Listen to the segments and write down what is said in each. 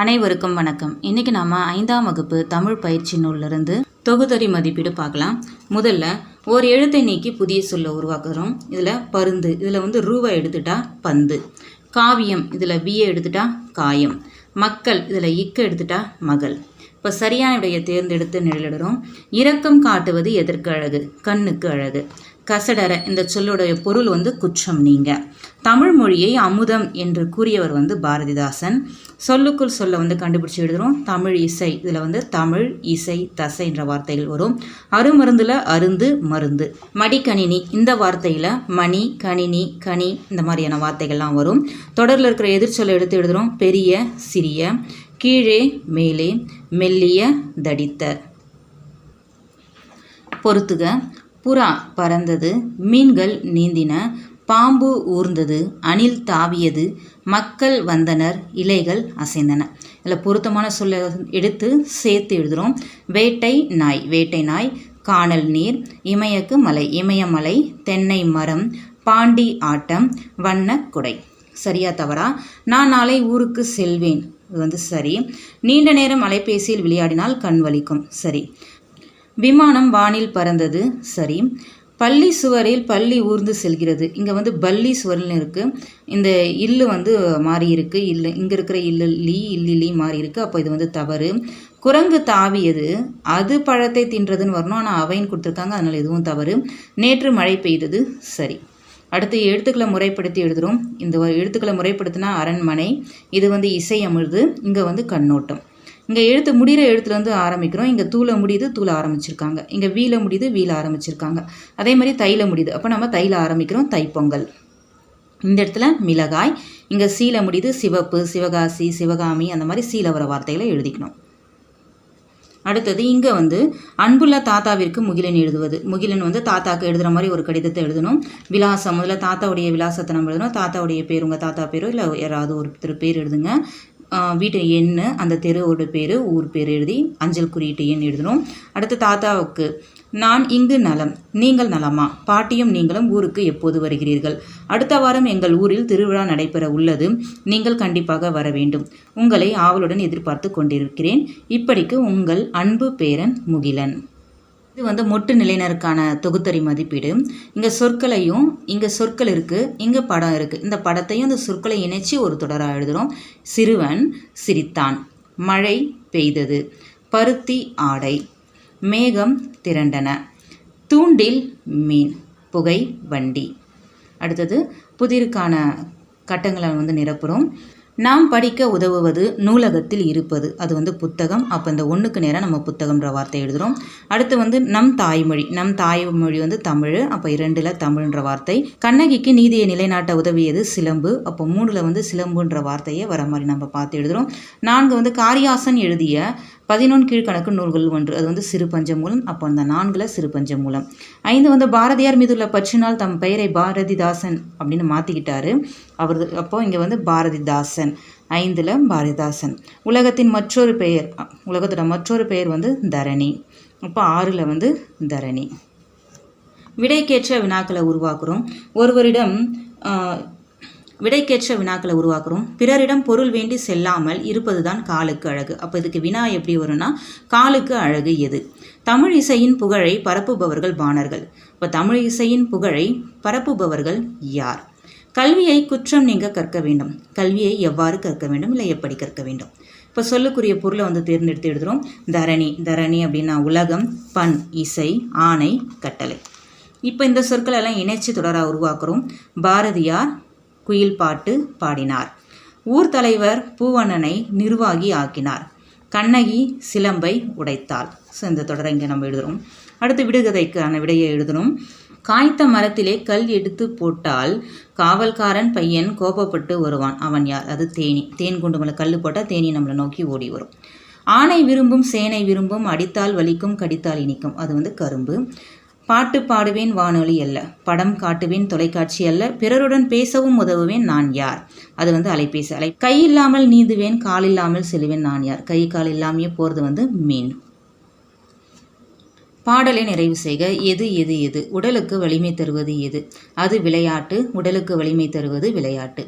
அனைவருக்கும் வணக்கம். இன்னைக்கு நாம ஐந்தாம் வகுப்பு தமிழ் பயிற்சி நூலிருந்து தொகுதறி மதிப்பீடு பார்க்கலாம். முதல்ல ஒரு எழுத்தை நீக்கி புதிய சொல்ல உருவாக்குறோம். இதில் பருந்து இதில் வந்து ரூவை எடுத்துட்டா பந்து. காவியம் இதில் வியை எடுத்துட்டா காயம். மக்கள் இதில் இக்க எடுத்துட்டா மகள். இப்போ சரியான விடையை தேர்ந்தெடுத்து நிழலிடுறோம். இரக்கம் காட்டுவது எதற்கு அழகு? கண்ணுக்கு அழகு. கசடர இந்த சொல்லுடைய பொருள் வந்து குற்றம் நீங்கள் தமிழ் மொழியை அமுதம் என்று கூறியவர் வந்து பாரதிதாசன். சொல்லுக்குள் சொல்ல வந்து கண்டுபிடிச்சு எழுதுறோம். தமிழ் இசை இதில் வந்து தமிழ் இசை தசை என்ற வார்த்தைகள் வரும். அருமருந்தில் அருந்து மருந்து. மடிக்கணினி இந்த வார்த்தையில் மணி கணினி கனி இந்த மாதிரியான வார்த்தைகள்லாம் வரும். தொடரில் இருக்கிற எதிர்ச்சொல்லை எடுத்து எழுதுகிறோம் பெரிய சிறிய கீழே மேலே மெல்லிய தடித்த. பொறுத்துக. புறா பறந்தது மீன்கள் நீந்தின பாம்பு ஊர்ந்தது அணில் தாவியது மக்கள் வந்தனர் இலைகள் அசைந்தன. இதில் பொருத்தமான சொல்ல எடுத்து சேர்த்து எழுதுகிறோம் வேட்டை நாய் வேட்டை நாய் காணல் நீர் இமயக்கு மலை இமயமலை தென்னை மரம் பாண்டி ஆட்டம் வண்ண குடை. சரியா தவறா? நான் நாளை ஊருக்கு செல்வேன். இது வந்து சரி. நீண்ட நேரம் அலைபேசியில் விளையாடினால் கண் வலிக்கும். சரி. விமானம் வானில் பறந்தது. சரி. பள்ளி சுவரில் பள்ளி ஊர்ந்து செல்கிறது. இங்கே வந்து பள்ளி சுவர்னு இருக்குது இந்த இல்லு வந்து மாறி இருக்குது இல்லை இங்கே இருக்கிற இல்லு லீ இல்லி மாறி இருக்குது அப்போ இது வந்து தவறு. குரங்கு தாவியது அது பழத்தை தின்றதுன்னு வரணும். ஆனால் அவைன்னு கொடுத்துருக்காங்க. அதனால் இதுவும் தவறு. நேற்று மழை பெய்தது. சரி. அடுத்து எழுத்துக்களை முறைப்படுத்தி எழுதுகிறோம் இந்த எழுத்துக்களை முறைப்படுத்தினா அரண்மனை. இது வந்து இசை அமிழ்து இங்கே வந்து கண்ணோட்டம். இங்கே எழுத்து முடிகிற எழுத்துலேருந்து ஆரம்பிக்கிறோம். இங்கே தூள முடியுது தூள ஆரம்பிச்சிருக்காங்க. இங்கே வீல முடியுது வீல ஆரம்பிச்சிருக்காங்க. அதே மாதிரி தைல முடியுது. அப்போ நம்ம தைல ஆரம்பிக்கிறோம் தைப்பொங்கல். இந்த இடத்துல மிளகாய் இங்கே சீல முடியுது சிவப்பு சிவகாசி சிவகாமி அந்த மாதிரி சீல வர வார்த்தைகளை எழுதிக்கணும். அடுத்தது இங்கே வந்து அன்புள்ள தாத்தாவிற்கு முகிலன் எழுதுவது. முகிலன் வந்து தாத்தாக்கு எழுதுகிற மாதிரி ஒரு கடிதத்தை எழுதணும். விலாசம் முதல்ல தாத்தாவுடைய விலாசத்தை நம்ம எழுதணும். தாத்தாவுடைய பேர் உங்கள் தாத்தா பேரோ இல்லை யாராவது ஒருத்தர் பேர் எழுதுங்க. வீட்டு எண் அந்த தெருவோட பேர் ஊர் பேர் எழுதி அஞ்சல் குறியீட்டு எண் எழுதணும். அடுத்து தாத்தாவுக்கு நான் இங்கு நலம் நீங்கள் நலமா? பாட்டியும் நீங்களும் ஊருக்கு எப்போது வருகிறீர்கள்? அடுத்த வாரம் எங்கள் ஊரில் திருவிழா நடைபெற உள்ளது. நீங்கள் கண்டிப்பாக வர வேண்டும். உங்களை ஆவலுடன் எதிர்பார்த்து கொண்டிருக்கிறேன். இப்படிக்கு உங்கள் அன்பு பேரன் முகிலன். இது வந்து மொட்டு நிலையினருக்கான தொகுத்தறி மதிப்பீடு. இங்கே சொற்களையும் இங்கே சொற்கள் இருக்குது இங்கே படம் இருக்குது இந்த படத்தையும் இந்த சொற்களை இணைச்சி ஒரு தொடராக எழுதுகிறோம் சிறுவன் சிரித்தான். மழை பெய்தது. பருத்தி ஆடை. மேகம் திரண்டன. தூண்டில் மீன். புகை வண்டி. அடுத்தது புதிருக்கான கட்டங்களை வந்து நிரப்புகிறோம் நாம் படிக்க உதவுவது நூலகத்தில் இருப்பது. அது வந்து புத்தகம். அப்போ இந்த ஒன்றுக்கு நேராக நம்ம புத்தகம்ன்ற வார்த்தை எழுதுகிறோம் அடுத்து வந்து நம் தாய்மொழி. நம் தாய்மொழி வந்து தமிழ். அப்போ இரண்டில் தமிழ்ன்ற வார்த்தை. கண்ணகிக்கு நீதியை நிலைநாட்ட உதவியது சிலம்பு. அப்போ மூணில் வந்து சிலம்புன்ற வார்த்தையை வர மாதிரி நம்ம பார்த்து எழுதுகிறோம் நான்கு வந்து காரியாசன் எழுதிய பதினொன்று கீழ்கணக்கு நூல்கள் ஒன்று. அது வந்து சிறு பஞ்சமூலம் அப்போ அந்த நான்கில் சிறு பஞ்சமூலம். ஐந்து வந்து பாரதியார் மீது உள்ள பற்றினால் தம் பெயரை பாரதிதாசன் அப்படின்னு மாற்றிக்கிட்டாரு அவர் அப்போ இங்கே வந்து பாரதிதாசன். ஐந்தில் பாரதிதாசன். உலகத்தின் மற்றொரு பெயர் உலகத்தோட மற்றொரு பெயர் வந்து தரணி. அப்போ ஆறில் வந்து தரணி. விடைக்கேற்ற வினாக்களை உருவாக்குறோம். ஒருவரிடம் விடைக்கேற்ற வினாக்களை உருவாக்குறோம். பிறரிடம் பொருள் வேண்டி செல்லாமல் இருப்பதுதான் காலுக்கு அழகு. அப்போ இதுக்கு வினா எப்படி வரும்னா காலுக்கு அழகு எது? தமிழ் இசையின் புகழை பரப்புபவர்கள் பாணர்கள் இப்போ தமிழ் இசையின் புகழை பரப்புபவர்கள் யார்? கல்வியை குற்றம் நீங்க கற்க வேண்டும். கல்வியை எவ்வாறு கற்க வேண்டும்? இல்லை எப்படி கற்க வேண்டும்? இப்போ சொல்லுக்குரிய பொருளை வந்து தேர்ந்தெடுத்து எழுதுகிறோம் தரணி. தரணி அப்படின்னா உலகம் பண் இசை ஆணை கட்டளை. இப்போ இந்த சொற்களெல்லாம் எல்லாம் தொடராக உருவாக்குறோம். பாரதியார் குயில் பாட்டு பாடினார். ஊர் தலைவர் பூவண்ணனை நிர்வாகி ஆக்கினார். கண்ணகி சிலம்பை உடைத்தாள். ஸோ இந்த தொடரை இங்கே நம்ம எழுதுகிறோம் அடுத்து விடுகதைக்கான விடையை எழுதணும் காய்த்த மரத்திலே கல் எடுத்து போட்டால் காவல்காரன் பையன் கோபப்பட்டு வருவான். அவன் யார்? அது தேனி. தேன் கொண்டு மேலே கல் போட்டால் தேனி நம்மளை நோக்கி ஓடி வரும். ஆணை விரும்பும் சேனை விரும்பும் அடித்தால் வலிக்கும் கடித்தால் இனிக்கும். அது வந்து கரும்பு. பாட்டு பாடுவேன் வானொலி அல்ல படம் காட்டுவேன் தொலைக்காட்சி அல்ல பிறருடன் பேசவும் உதவுவேன் நான் யார்? அது வந்து அலைபேசி அலை. கை இல்லாமல் நீந்துவேன் கால் இல்லாமல் செல்வேன் நான் யார்? கை கால் இல்லாமையே போகிறது வந்து மீன். பாடலை நிறைவு செய்க. எது எது எது? உடலுக்கு வலிமை தருவது எது? அது விளையாட்டு உடலுக்கு வலிமை தருவது விளையாட்டு.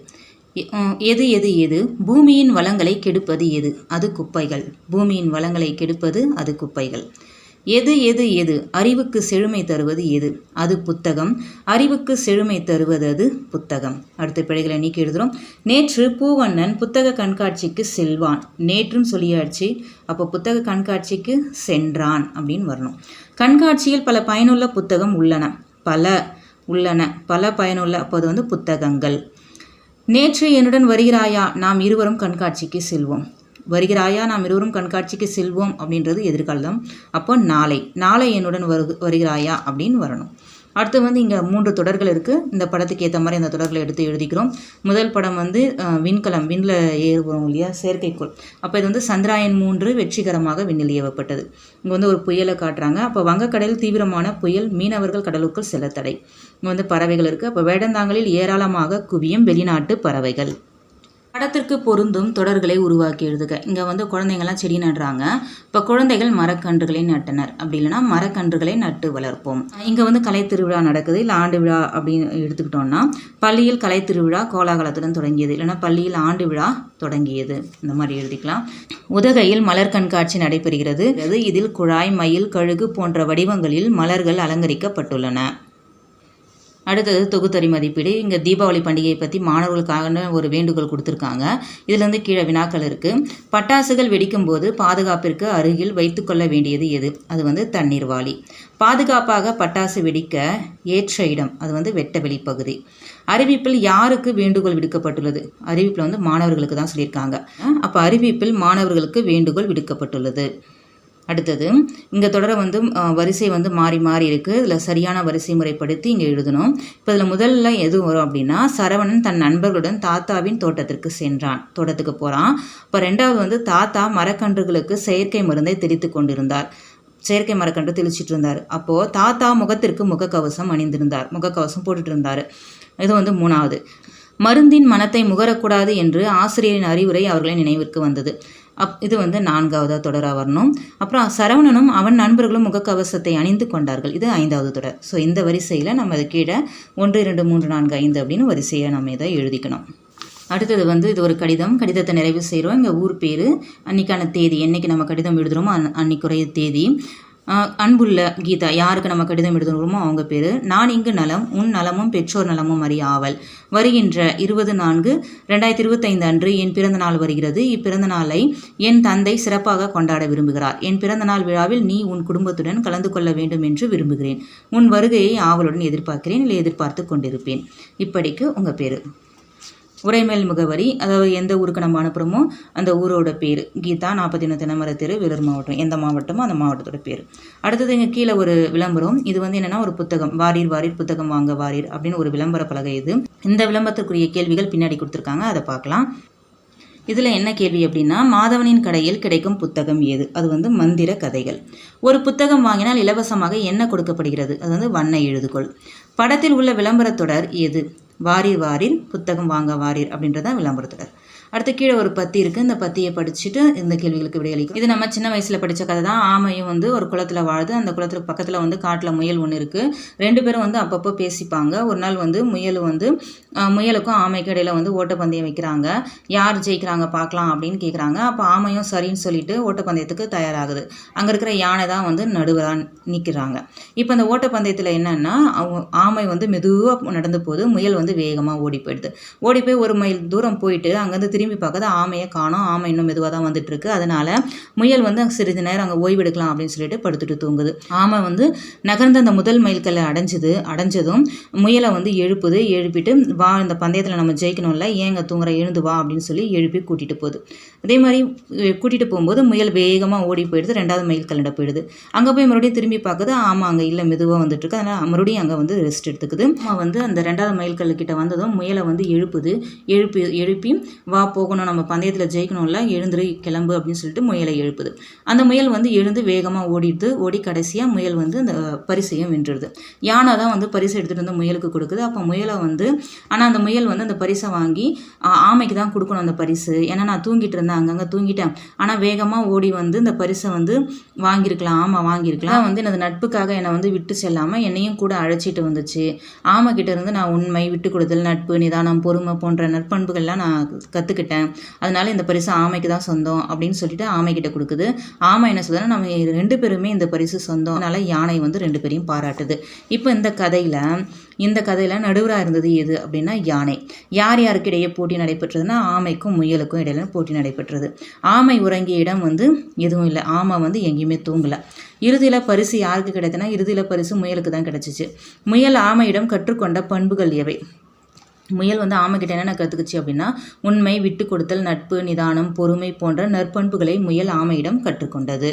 எது எது எது? பூமியின் வளங்களை கெடுப்பது எது? அது குப்பைகள். பூமியின் வளங்களை கெடுப்பது அது குப்பைகள். எது எது எது அறிவுக்கு செழுமை தருவது எது? அது புத்தகம். அறிவுக்கு செழுமை தருவது அது புத்தகம். அடுத்த பிழைகளை நீக்கி எழுதுகிறோம் நேற்று பூவண்ணன் புத்தக கண்காட்சிக்கு செல்வான். நேற்றும் சொல்லியாச்சு அப்போ புத்தக கண்காட்சிக்கு சென்றான் அப்படின்னு வரணும். கண்காட்சியில் பல பயனுள்ள புத்தகம் உள்ளன. பல உள்ளன. பல பயனுள்ள அப்போது வந்து புத்தகங்கள். நேற்று என்னுடன் வருகிறாயா? நாம் இருவரும் கண்காட்சிக்கு செல்வோம். வருகிறாயா? நாம் இருவரும் கண்காட்சிக்கு செல்வோம் அப்படின்றது எதிர்காலம் அப்போ நாளை நாளை என்னுடன் வரு வருகிறாயா அப்படின்னு வரணும். அடுத்து வந்து இங்கே மூன்று தொடர்கள் இருக்குது இந்த படத்துக்கு ஏற்ற மாதிரி அந்த தொடர்களை எடுத்து எழுதிக்கிறோம். முதல் படம் வந்து விண்கலம் விண்ணில் ஏறுவோம் இல்லையா? செயற்கைக்கோள். அப்போ இது வந்து சந்திராயன் மூன்று வெற்றிகரமாக விண்ணில் ஏவப்பட்டது. இங்கே வந்து ஒரு புயலை காட்டுறாங்க. அப்போ வங்கக்கடலில் தீவிரமான புயல் மீனவர்கள் கடலுக்குள் செல்ல தடை. இங்கே வந்து பறவைகள் இருக்குது அப்போ வேடந்தாங்கலில் ஏராளமாக குவியும் வெளிநாட்டு பறவைகள். படத்திற்கு பொருந்தும் தொடர்களை உருவாக்கி எழுதுக. இங்கே வந்து குழந்தைங்கள்லாம் செடி நடுறாங்க. இப்போ குழந்தைகள் மரக்கன்றுகளை நட்டனர். அப்படி இல்லைன்னா மரக்கன்றுகளை நட்டு வளர்ப்போம். இங்கே வந்து கலை திருவிழா நடக்குது. இல்லை ஆண்டு விழா அப்படின்னு எடுத்துக்கிட்டோம்னா பள்ளியில் கலை திருவிழா கோலாகலத்துடன் தொடங்கியது. இல்லைன்னா பள்ளியில் ஆண்டு விழா தொடங்கியது. இந்த மாதிரி எழுதிக்கலாம். உதகையில் மலர் கண்காட்சி நடைபெறுகிறது. அது இதில் குழாய் மயில் கழுகு போன்ற வடிவங்களில் மலர்கள் அலங்கரிக்கப்பட்டுள்ளன. அடுத்தது தொகுத்தறி மதிப்பீடு. இங்கே தீபாவளி பண்டிகையை பற்றி மாணவர்களுக்காக ஒரு வேண்டுகோள் கொடுத்துருக்காங்க. இதுலேருந்து கீழே வினாக்கள் இருக்குது பட்டாசுகள் வெடிக்கும்போது பாதுகாப்பிற்கு அருகில் வைத்துக்கொள்ள வேண்டியது எது? அது வந்து தண்ணீர் வாளி. பாதுகாப்பாக பட்டாசு வெடிக்க ஏற்ற இடம் அது வந்து வெட்ட வெளிப்பகுதி அறிவிப்பில் யாருக்கு வேண்டுகோள் விடுக்கப்பட்டுள்ளது? அறிவிப்பில் வந்து மாணவர்களுக்கு தான் சொல்லியிருக்காங்க. அப்போ அறிவிப்பில் மாணவர்களுக்கு வேண்டுகோள் விடுக்கப்பட்டுள்ளது. அடுத்தது இங்கே தொடர வந்து வரிசை வந்து மாறி மாறி இருக்குது இதில் சரியான வரிசை முறைப்படுத்தி இங்கே எழுதணும். இப்போ இதில் முதல்ல எது வரும் அப்படின்னா சரவணன் தன் நண்பர்களுடன் தாத்தாவின் தோட்டத்திற்கு சென்றான். தோட்டத்துக்கு போகிறான் இப்போ ரெண்டாவது வந்து தாத்தா மரக்கன்றுகளுக்கு செயற்கை மருந்தை தெரித்து கொண்டிருந்தார். செயற்கை மரக்கன்று தெளிச்சிட்டு இருந்தார். அப்போது தாத்தா முகத்திற்கு முகக்கவசம் அணிந்திருந்தார். முகக்கவசம் போட்டுட்டு இருந்தார். இது வந்து மூணாவது. மருந்தின் மனத்தை முகரக்கூடாது என்று ஆசிரியரின் அறிவுரை அவர்களின் நினைவிற்கு வந்தது. அப் இது வந்து நான்காவது தொடராக வரணும். அப்புறம் சரவணனும் அவன் நண்பர்களும் முகக்கவசத்தை அணிந்து கொண்டார்கள். இது ஐந்தாவது தொடர். ஸோ இந்த வரிசையில் நம்ம அது கீழே ஒன்று இரண்டு மூன்று நான்கு ஐந்து அப்படின்னு வரிசையை நம்ம இதை எழுதிக்கணும். அடுத்தது வந்து இது ஒரு கடிதம். கடிதத்தை நிறைவு செய்கிறோம் இங்கே ஊர் பேர் அன்னைக்கான தேதி என்னைக்கு நம்ம கடிதம் எழுதுகிறோமோ அன் அன்னைக்குரிய தேதி. அன்புள்ள கீதா யாருக்கு நம்ம கடிதம் எழுதுகிறோமோ அவங்க பேர். நான் இங்கு நலம் உன் நலமும் பெற்றோர் நலமும் அறிய ஆவல் வருகின்ற இருபது நான்கு ரெண்டாயிரத்தி இருபத்தைந்து அன்று என் பிறந்த நாள் வருகிறது. இப்பிறந்த நாளை என் தந்தை சிறப்பாக கொண்டாட விரும்புகிறார். என் பிறந்த நாள் விழாவில் நீ உன் குடும்பத்துடன் கலந்து கொள்ள வேண்டும் என்று விரும்புகிறேன். உன் வருகையை ஆவலுடன் எதிர்பார்க்கிறேன் இல்லை எதிர்பார்த்து கொண்டிருப்பேன். இப்படிக்கு உங்கள் பேர். உரைமேல் முகவரி அதாவது எந்த ஊருக்கு நம்ம அனுப்புகிறோமோ அந்த ஊரோட பேர். கீதா நாற்பத்தி ஒன்று தினமர தெரு வேலூர் மாவட்டம். எந்த மாவட்டமோ அந்த மாவட்டத்தோட பேர். அடுத்தது இங்கே கீழே ஒரு விளம்பரம். இது வந்து என்னென்னா ஒரு புத்தகம். வாரீர் வாரீர் புத்தகம் வாங்க வாரீர் அப்படின்னு ஒரு விளம்பர பலகை இது. இந்த விளம்பரத்திற்குரிய கேள்விகள் பின்னாடி கொடுத்துருக்காங்க. அதை பார்க்கலாம். இதில் என்ன கேள்வி அப்படின்னா மாதவனின் கடையில் கிடைக்கும் புத்தகம் ஏது? அது வந்து மந்திர கதைகள். ஒரு புத்தகம் வாங்கினால் இலவசமாக என்ன கொடுக்கப்படுகிறது? அது வந்து வண்ண எழுதுகோள். படத்தில் உள்ள விளம்பரத் தொடர் எது வாரீர் வாரீர் புத்தகம் வாங்க வாரீர் அப்படின்றதான் விளம்பரத்துடர் அடுத்து கீழே ஒரு பத்தி இருக்குது இந்த பத்தியை படிச்சுட்டு இந்த கேள்விகளுக்கு விடையளிக்கும் இது நம்ம சின்ன வயசில் படித்த கதை தான். ஆமையும் வந்து ஒரு குளத்தில் வாழுது அந்த குளத்துக்கு பக்கத்தில் வந்து காட்டில் முயல் ஒன்று இருக்குது ரெண்டு பேரும் வந்து அப்பப்போ பேசிப்பாங்க. ஒரு நாள் வந்து முயல் வந்து முயலுக்கும் ஆமைக்கும் இடையில வந்து ஓட்டப்பந்தயம் வைக்கிறாங்க. யார் ஜெயிக்கிறாங்க பார்க்கலாம் அப்படின்னு கேட்குறாங்க அப்போ ஆமையும் சரின்னு சொல்லிட்டு ஓட்டப்பந்தயத்துக்கு தயாராகுது. அங்கே இருக்கிற யானை தான் வந்து நடுவராக நிற்கிறாங்க இப்போ அந்த ஓட்டப்பந்தயத்தில் என்னன்னா அவங்க ஆமை வந்து மெதுவாக நடந்து போது முயல் வந்து வேகமாக ஓடி போயிடுது. ஓடி போய் ஒரு மைல் தூரம் போயிட்டு அங்கேருந்து திரும்பி பார்க்குறது ஆமையை காணோம் ஆமை இன்னும் மெதுவாக தான் வந்துட்டு இருக்கு அதனால முயல் வந்து சிறிது நேரம் அங்கே ஓய்வெடுக்கலாம் அப்படின்னு சொல்லிட்டு படுத்துட்டு தூங்குது. ஆமை வந்து நகர்ந்த அந்த முதல் மைல்கல்லை அடைஞ்சது அடைஞ்சதும் முயலை வந்து எழுப்புது. எழுப்பிட்டு வா இந்த பந்தயத்தில் நம்ம ஜெயிக்கணும்ல ஏங்க தூங்குற? எழுந்து வா அப்படின்னு சொல்லி எழுப்பி கூட்டிகிட்டு போகுது. அதே மாதிரி கூட்டிகிட்டு கூட்டிட்டு போகும்போது முயல் வேகமாக ஓடி போயிடுது ரெண்டாவது மைல்கல்லிட போயிடுது. அங்கே போய் மறுபடியும் திரும்பி பார்க்குது ஆமாம் அங்கே இல்லை மெதுவாக வந்துட்டு இருக்கு அதனால் மறுபடியும் அங்கே வந்து ரெஸ்ட் எடுத்துக்குது. ஆமாம் வந்து அந்த ரெண்டாவது மைல் கிட்ட வந்ததும் முயலை வந்து எழுப்புது. எழுப்பி எழுப்பி வா போகணும் நம்ம பந்தயத்தில் ஜெயிக்கணும்ல எழுந்துரு கிளம்பு அப்படின்னு சொல்லிட்டு முயலை எழுப்புது. அந்த முயல் வந்து எழுந்து வேகமாக ஓடிடுது. ஓடி கடைசியாக முயல் வந்து அந்த பரிசையும் வென்றுடுது. யானை தான் வந்து பரிசு எடுத்துகிட்டு வந்து முயலுக்கு கொடுக்குது. அப்போ முயலை வந்து ஆனால் அந்த முயல் வந்து அந்த பரிசை வாங்கி ஆமைக்கு தான் கொடுக்கணும் அந்த பரிசு. ஏன்னா நான் தூங்கிட்டு இருந்தேன் அங்கங்கே தூங்கிட்டேன். ஆனால் வேகமாக ஓடி வந்து இந்த பரிசை வந்து வாங்கியிருக்கலாம் ஆமாம் வாங்கியிருக்கலாம். வந்து எனது நட்புக்காக என்னை வந்து விட்டு செல்லாமல் என்னையும் கூட அழைச்சிட்டு வந்துச்சு. ஆமை இருந்து நான் உண்மை விட்டு கொடுத்தல் நட்பு நிதானம் பொறுமை போன்ற நற்பண்புகள்லாம் நான் கற்றுக்கிட்டேன் அதனால இந்த பரிசு ஆமைக்கு தான் சொந்தம் அப்படின்னு சொல்லிட்டு ஆமை கிட்ட கொடுக்குது. ஆமை என்ன சொல்லுதுன்னா நம்ம ரெண்டு பேருமே இந்த பரிசு சொந்தம். அதனால யானை வந்து ரெண்டு பேரையும் பாராட்டுது. இப்போ இந்த கதையில் இந்த கதையில் நடுவராக இருந்தது எது அப்படின்னா யானை. யார் யாருக்கு இடையே போட்டி நடைபெற்றதுன்னா ஆமைக்கும் முயலுக்கும் இடையில போட்டி நடைபெற்றது. ஆமை உறங்கிய இடம் வந்து எதுவும் இல்லை. ஆமை வந்து எங்கேயுமே தூங்கலை. இறுதியில் பரிசு யாருக்கு கிடைத்தனா இறுதியில் பரிசு முயலுக்கு தான் கிடைச்சிச்சு. முயல் ஆமையிடம் கற்றுக்கொண்ட பண்புகள் எவை? முயல் வந்து ஆமைக்கிட்ட என்னென்ன கற்றுக்குச்சு அப்படின்னா உண்மை விட்டு கொடுத்தல் நட்பு நிதானம் பொறுமை போன்ற நற்பண்புகளை முயல் ஆமையிடம் கற்றுக்கொண்டது.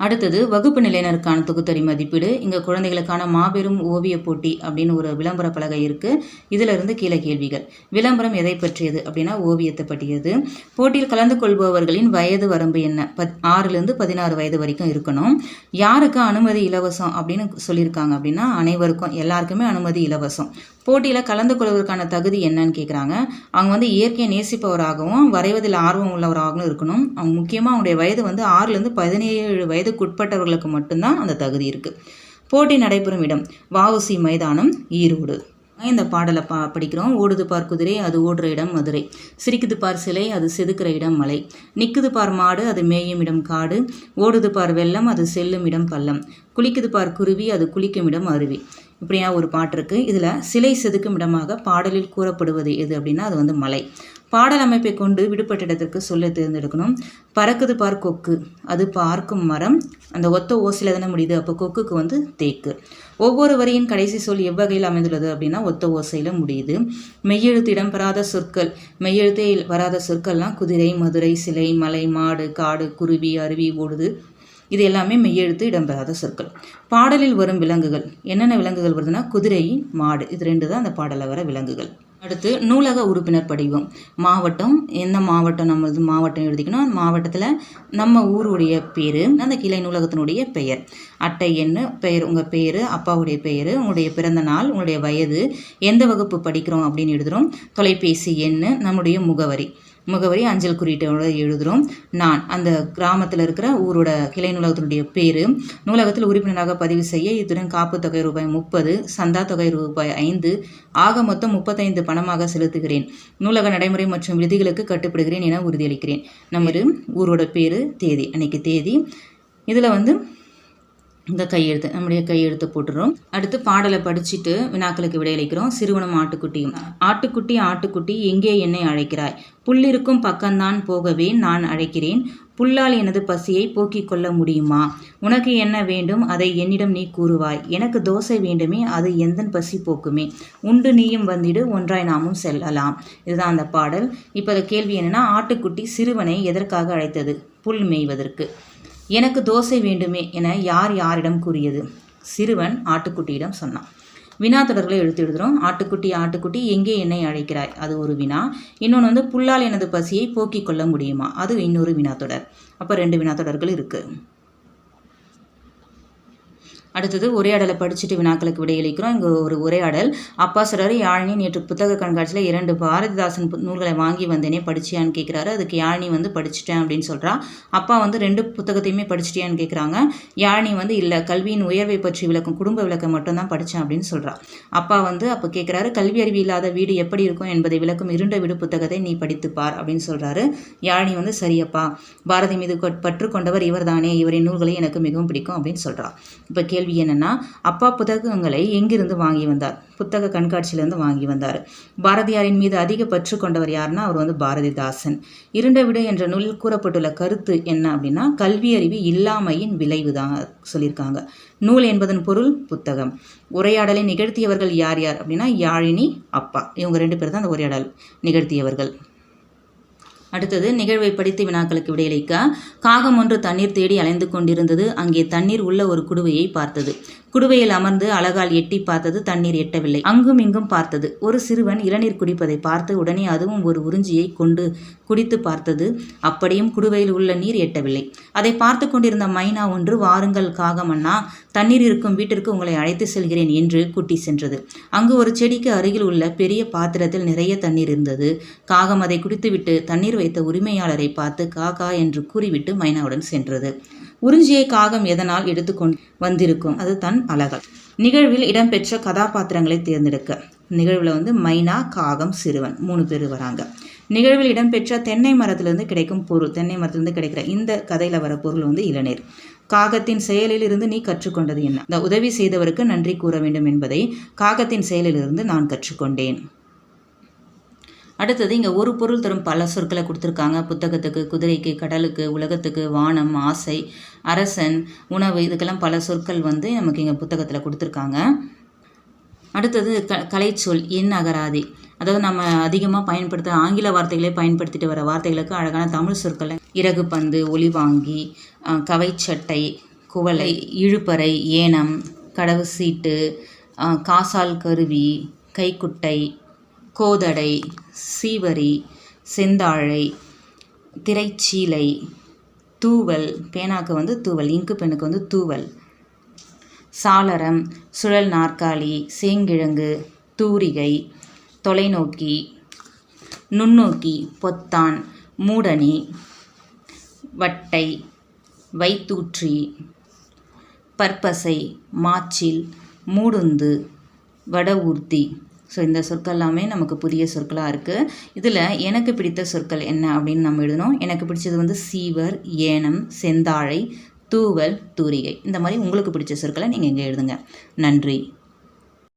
அடுத்தது வகுப்பு நிலையினருக்கான தொகுத்தறி மதிப்பீடு. இங்கே குழந்தைகளுக்கான மாபெரும் ஓவிய போட்டி அப்படின்னு ஒரு விளம்பர பலகை இருக்குது இதிலிருந்து கீழே கேள்விகள். விளம்பரம் எதை பற்றியது அப்படின்னா ஓவியத்தை பற்றியது. போட்டியில் கலந்து கொள்பவர்களின் வயது வரம்பு என்ன? பத் ஆறுலேருந்து பதினாறு வயது வரைக்கும் இருக்கணும். யாருக்கு அனுமதி இலவசம் அப்படின்னு சொல்லியிருக்காங்க அப்படின்னா அனைவருக்கும் எல்லாருக்குமே அனுமதி இலவசம். போட்டியில் கலந்து கொள்வதற்கான தகுதி என்னன்னு கேட்குறாங்க அவங்க வந்து இயற்கையை நேசிப்பவராகவும் வரைவதில் ஆர்வம் உள்ளவராகவும் இருக்கணும். அவங்க முக்கியமாக அவங்களுடைய வயது வந்து ஆறுலேருந்து பதினேழு வயதுக்குட்பட்டவர்களுக்கு மட்டும்தான் அந்த தகுதி இருக்குது போட்டி நடைபெறும் இடம் வஉசி மைதானம் ஈரோடு. இந்த பாடலை பா படிக்கிறோம். ஓடுது பார் குதிரை அது ஓடுற இடம் மதுரை. சிரிக்குது பார் சிலை அது செதுக்கிற இடம் மலை. நிற்குது பார் மாடு அது மேயும் இடம் காடு. ஓடுது பார் வெள்ளம் அது செல்லும் இடம் பள்ளம். குளிக்குது பார் குருவி அது குளிக்கும் இடம் அருவி. இப்படியா ஒரு பாட்டு இருக்குது இதில் சிலை செதுக்கும் இடமாக பாடலில் கூறப்படுவது எது அப்படின்னா அது வந்து மலை. பாடல் அமைப்பை கொண்டு விடுபட்ட இடத்திற்கு சொல்ல தேர்ந்தெடுக்கணும். பறக்குது பார் கொக்கு அது பார்க்கும் மரம். அந்த ஒத்த ஓசையில் தானே முடியுது. அப்போ கொக்குக்கு வந்து தேக்கு. ஒவ்வொரு வரியின் கடைசி சொல் எவ்வகையில் அமைந்துள்ளது அப்படின்னா ஒத்த ஓசையில் முடியுது. மெய்யெழுத்து இடம்பெறாத சொற்கள் மெய்யெழுத்தே வராத சொற்கள்லாம் குதிரை மதுரை சிலை மலை மாடு காடு குருவி அருவி ஓடுது. இது எல்லாமே மெய்யெழுத்து இடம்பெறாத சொற்கள். பாடலில் வரும் விலங்குகள். என்னென்ன விலங்குகள் வருதுன்னா குதிரை மாடு. இது ரெண்டு தான் அந்த பாடலில் வர விலங்குகள். அடுத்து நூலக உறுப்பினர் படிவம். மாவட்டம் எந்த மாவட்டம் நம்மளது மாவட்டம் எழுதிக்கணும்? மாவட்டத்தில் நம்ம ஊருடைய பேர் அந்த கிளை நூலகத்தினுடைய பெயர். அட்டை எண் பெயர் உங்கள் பேர் அப்பாவுடைய பெயர் உங்களுடைய பிறந்த நாள் உங்களுடைய வயது எந்த வகுப்பு படிக்கிறோம் அப்படின்னு எழுதுகிறோம் தொலைபேசி எண் நம்முடைய முகவரி. முகவரி அஞ்சல் குறியீட்டோட எழுதுகிறோம் நான் அந்த கிராமத்தில் இருக்கிற ஊரோட கிளை நூலகத்தினுடைய பேர். நூலகத்தில் உறுப்பினராக பதிவு செய்ய இத்துடன் காப்பு தொகை ரூபாய் முப்பது சந்தா தொகை ரூபாய் ஐந்து ஆக மொத்தம் முப்பத்தைந்து பணமாக செலுத்துகிறேன். நூலக நடைமுறை மற்றும் விதிகளுக்கு கட்டுப்படுகிறேன் என உறுதியளிக்கிறேன். நம்ம ஊரோட பேர் தேதி அன்னைக்கு தேதி. இதில் வந்து இந்த கையெழுத்து நம்முடைய கையெழுத்து போட்டுறோம் அடுத்து பாடலை படிச்சுட்டு வினாக்களுக்கு விடையளிக்கிறோம் சிறுவனும் ஆட்டுக்குட்டியும். ஆட்டுக்குட்டி ஆட்டுக்குட்டி எங்கே என்னை அழைக்கிறாய்? புல்லிருக்கும் பக்கம்தான் போகவே நான் அழைக்கிறேன். புல்லால் எனது பசியை போக்கிக் கொள்ள முடியுமா? உனக்கு என்ன வேண்டும்? அதை என்னிடம் நீ கூறுவாய். எனக்கு தோசை வேண்டுமே அது எந்தன் பசி போக்குமே. உண்டு நீயும் வந்திடு ஒன்றாய் நாமும் செல்லலாம். இதுதான் அந்த பாடல். இப்போ கேள்வி என்னென்னா ஆட்டுக்குட்டி சிறுவனை எதற்காக அழைத்தது? புல் மேய்வதற்கு. எனக்கு தோசை வேண்டுமே என யார் யாரிடம் கூறியது? சிறுவன் ஆட்டுக்குட்டியிடம் சொன்னான். வினா தொடர்களை எடுத்து எழுதுகிறோம் ஆட்டுக்குட்டி ஆட்டுக்குட்டி எங்கே என்னை அழைக்கிறாய்? அது ஒரு வினா. இன்னொன்று வந்து புல்லால் எனது பசியை போக்கிக் கொள்ள முடியுமா? அது இன்னொரு வினா தொடர். அப்போ ரெண்டு வினா தொடர்கள் இருக்குது அடுத்தது உரையாடலை படிச்சுட்டு வினாக்களுக்கு விடையளிக்கிறோம். இங்கே ஒரு உரையாடல் அப்பா சொல்கிறாரு யாழினி நேற்று புத்தக கண்காட்சியில் இரண்டு பாரதிதாசன் பு- நூல்களை வாங்கி வந்தேனே படிச்சியான்னு கேட்குறாரு அதுக்கு யாழினி வந்து படிச்சிட்டேன் அப்படின்னு சொல்கிறா அப்பா வந்து ரெண்டு புத்தகத்தையுமே படிச்சிட்டியான்னு கேட்குறாங்க யாழினி வந்து இல்லை கல்வியின் உயர்வை பற்றி விளக்கும் குடும்ப விளக்கம் மட்டும்தான் படித்தேன் அப்படின்னு சொல்கிறா அப்பா வந்து அப்போ கேட்குறாரு கல்வி அறிவு இல்லாத வீடு எப்படி இருக்கும் என்பதை விளக்கும் இருண்ட வீடு புத்தகத்தை நீ படித்துப்பார் அப்படின்னு சொல்கிறாரு யாழினி வந்து சரியப்பா பாரதி மீது பற்று கொண்டவர் இவர்தானே இவரின் நூல்களை எனக்கு மிகவும் பிடிக்கும் அப்படின்னு சொல்கிறா இப்போ கேள்வி என்னென்னா அப்பா புத்தகங்களை எங்கிருந்து வாங்கி வந்தார்? புத்தக கண்காட்சியிலேருந்து வாங்கி வந்தார். பாரதியாரின் மீது அதிக பற்று கொண்டவர் யாருன்னா அவர் வந்து பாரதிதாசன். இருண்ட விடு என்ற நூலில் கூறப்பட்டுள்ள கருத்து என்ன அப்படின்னா கல்வி அறிவு இல்லாமையின் விளைவு தான் சொல்லியிருக்காங்க. நூல் என்பதன் பொருள் புத்தகம். உரையாடலை நிகழ்த்தியவர்கள் யார் யார்? அப்படின்னா யாழினி அப்பா. இவங்க ரெண்டு பேர் தான் அந்த உரையாடல் நிகழ்த்தியவர்கள். அடுத்தது நிகழ்வை படித்து வினாக்களுக்கு விடையளிக்க காகம் ஒன்று தண்ணீர் தேடி அலைந்து கொண்டிருந்தது. அங்கே தண்ணீர் உள்ள ஒரு குடுவையை பார்த்தது. குடுவையில் அமர்ந்து அழகால் எட்டி பார்த்தது. தண்ணீர் எட்டவில்லை. அங்கும் இங்கும் பார்த்தது. ஒரு சிறுவன் இளநீர் குடிப்பதை பார்த்து உடனே அதுவும் ஒரு உறிஞ்சியை கொண்டு குடித்து பார்த்தது. அப்படியும் குடுவையில் உள்ள நீர் எட்டவில்லை. அதை பார்த்து கொண்டிருந்த மைனா ஒன்று வாருங்கள் காகமண்ணா தண்ணீர் இருக்கும் வீட்டிற்கு உங்களை அழைத்து செல்கிறேன் என்று குட்டி சென்றது. அங்கு ஒரு செடிக்கு அருகில் உள்ள பெரிய பாத்திரத்தில் நிறைய தண்ணீர் இருந்தது. காகம் அதை குடித்துவிட்டு தண்ணீர் வைத்த உரிமையாளரை பார்த்து காகா என்று கூறிவிட்டு மைனாவுடன் சென்றது. உறிஞ்சியை காகம் எதனால் எடுத்துக்கொண்டு வந்திருக்கும்? அது தன் அழகல். நிகழ்வில் இடம்பெற்ற கதாபாத்திரங்களை தேர்ந்தெடுக்க. நிகழ்வில் வந்து மைனா காகம் சிறுவன் மூணு பேர் வராங்க. நிகழ்வில் இடம்பெற்ற தென்னை மரத்திலிருந்து கிடைக்கும் பொருள் தென்னை மரத்திலிருந்து கிடைக்கிற இந்த கதையில் வர பொருள் வந்து இளநீர். காகத்தின் செயலில் இருந்து நீ கற்றுக்கொண்டது என்ன? இந்த உதவி செய்தவருக்கு நன்றி கூற வேண்டும் என்பதை காகத்தின் செயலிலிருந்து நான் கற்றுக்கொண்டேன். அடுத்தது இங்கே ஒரு பொருள் தரும் பல சொற்களை கொடுத்துருக்காங்க. புத்தகத்துக்கு குதிரைக்கு கடலுக்கு உலகத்துக்கு வானம் ஆசை அரசன் உணவு இதுக்கெல்லாம் பல சொற்கள் வந்து நமக்கு இங்கே புத்தகத்தில் கொடுத்துருக்காங்க. அடுத்தது க கலைச்சொல் என் அகராதி. அதாவது நம்ம அதிகமாக பயன்படுத்த ஆங்கில வார்த்தைகளே பயன்படுத்திட்டு வர வார்த்தைகளுக்கு அழகான தமிழ் சொற்களை இறகு பந்து ஒளிவாங்கி கவைச்சட்டை குவளை இழுப்பறை ஏனம் கடவு சீட்டு காசால் கருவி கைக்குட்டை கோதடை சீவரி செந்தாழை திரைச்சீலை தூவல் பேனாக்கு வந்து தூவல் இங்கு பெண்ணுக்கு வந்து தூவல். சாளரம் சுழல் நாற்காலி சேங்கிழங்கு தூரிகை தொலைநோக்கி நுண்ணோக்கி பொத்தான் மூடணி வட்டை வைத்தூற்றி பற்பசை மாச்சில் மூடுந்து வடவூர்த்தி ஸோ இந்த சொற்கள் எல்லாமே நமக்கு புதிய சொற்களாக இருக்குது இதில் எனக்கு பிடித்த சொற்கள் என்ன அப்படின்னு நம்ம எழுதணும். எனக்கு பிடிச்சது வந்து சீவர் ஏனம் செந்தாழை தூவல் தூரிகை. இந்த மாதிரி உங்களுக்கு பிடிச்ச சொற்களை நீங்கள் இங்கே எழுதுங்க. நன்றி.